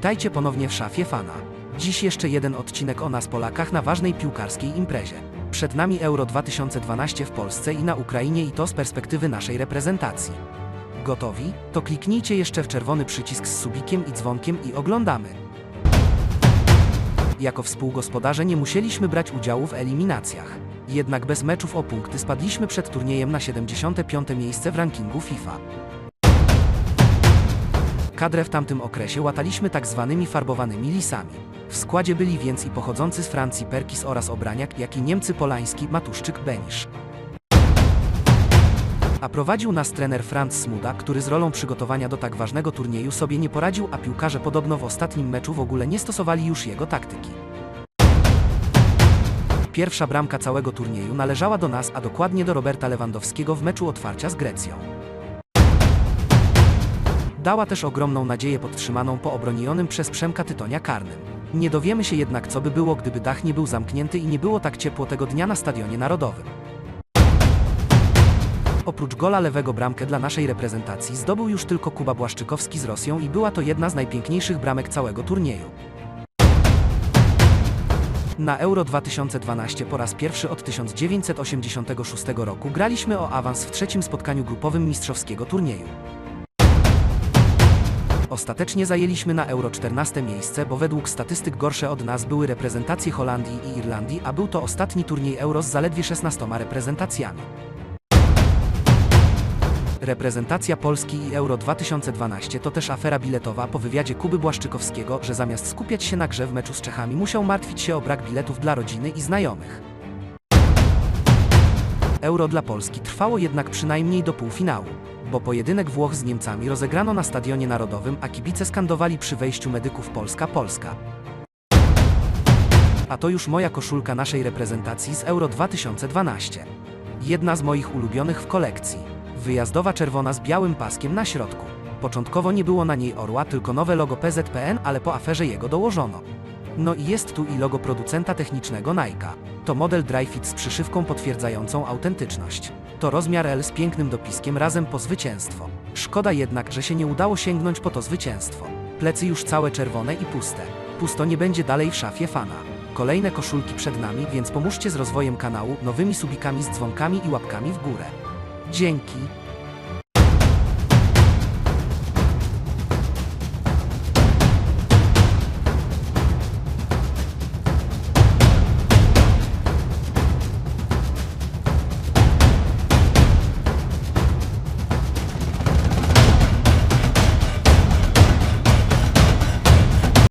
Witajcie ponownie w szafie fana. Dziś jeszcze jeden odcinek o nas Polakach na ważnej piłkarskiej imprezie. Przed nami Euro 2012 w Polsce i na Ukrainie i to z perspektywy naszej reprezentacji. Gotowi? To kliknijcie jeszcze w czerwony przycisk z subikiem i dzwonkiem i oglądamy. Jako współgospodarze nie musieliśmy brać udziału w eliminacjach. Jednak bez meczów o punkty spadliśmy przed turniejem na 75. miejsce w rankingu FIFA. Kadrę w tamtym okresie łataliśmy tak zwanymi farbowanymi lisami. W składzie byli więc i pochodzący z Francji Perkis oraz Obraniak, jak i Niemcy Polański, Matuszczyk, Benisz. A prowadził nas trener Franz Smuda, który z rolą przygotowania do tak ważnego turnieju sobie nie poradził, a piłkarze podobno w ostatnim meczu w ogóle nie stosowali już jego taktyki. Pierwsza bramka całego turnieju należała do nas, a dokładnie do Roberta Lewandowskiego w meczu otwarcia z Grecją. Dała też ogromną nadzieję podtrzymaną po obronionym przez Przemka Tytonia karnym. Nie dowiemy się jednak, co by było, gdyby dach nie był zamknięty i nie było tak ciepło tego dnia na Stadionie Narodowym. Oprócz gola lewego bramkę dla naszej reprezentacji zdobył już tylko Kuba Błaszczykowski z Rosją i była to jedna z najpiękniejszych bramek całego turnieju. Na Euro 2012 po raz pierwszy od 1986 roku graliśmy o awans w trzecim spotkaniu grupowym mistrzowskiego turnieju. Ostatecznie zajęliśmy na Euro 14 miejsce, bo według statystyk gorsze od nas były reprezentacje Holandii i Irlandii, a był to ostatni turniej Euro z zaledwie 16 reprezentacjami. Reprezentacja Polski i Euro 2012 to też afera biletowa po wywiadzie Kuby Błaszczykowskiego, że zamiast skupiać się na grze w meczu z Czechami musiał martwić się o brak biletów dla rodziny i znajomych. Euro dla Polski trwało jednak przynajmniej do półfinału, bo pojedynek Włoch z Niemcami rozegrano na Stadionie Narodowym, a kibice skandowali przy wejściu medyków Polska Polska. A to już moja koszulka naszej reprezentacji z Euro 2012. Jedna z moich ulubionych w kolekcji. Wyjazdowa czerwona z białym paskiem na środku. Początkowo nie było na niej orła, tylko nowe logo PZPN, ale po aferze jego dołożono. No i jest tu i logo producenta technicznego Nike. To model Dryfit z przyszywką potwierdzającą autentyczność. To rozmiar L z pięknym dopiskiem razem po zwycięstwo. Szkoda jednak, że się nie udało sięgnąć po to zwycięstwo. Plecy już całe czerwone i puste. Pusto nie będzie dalej w szafie fana. Kolejne koszulki przed nami, więc pomóżcie z rozwojem kanału, nowymi subikami z dzwonkami i łapkami w górę. Dzięki.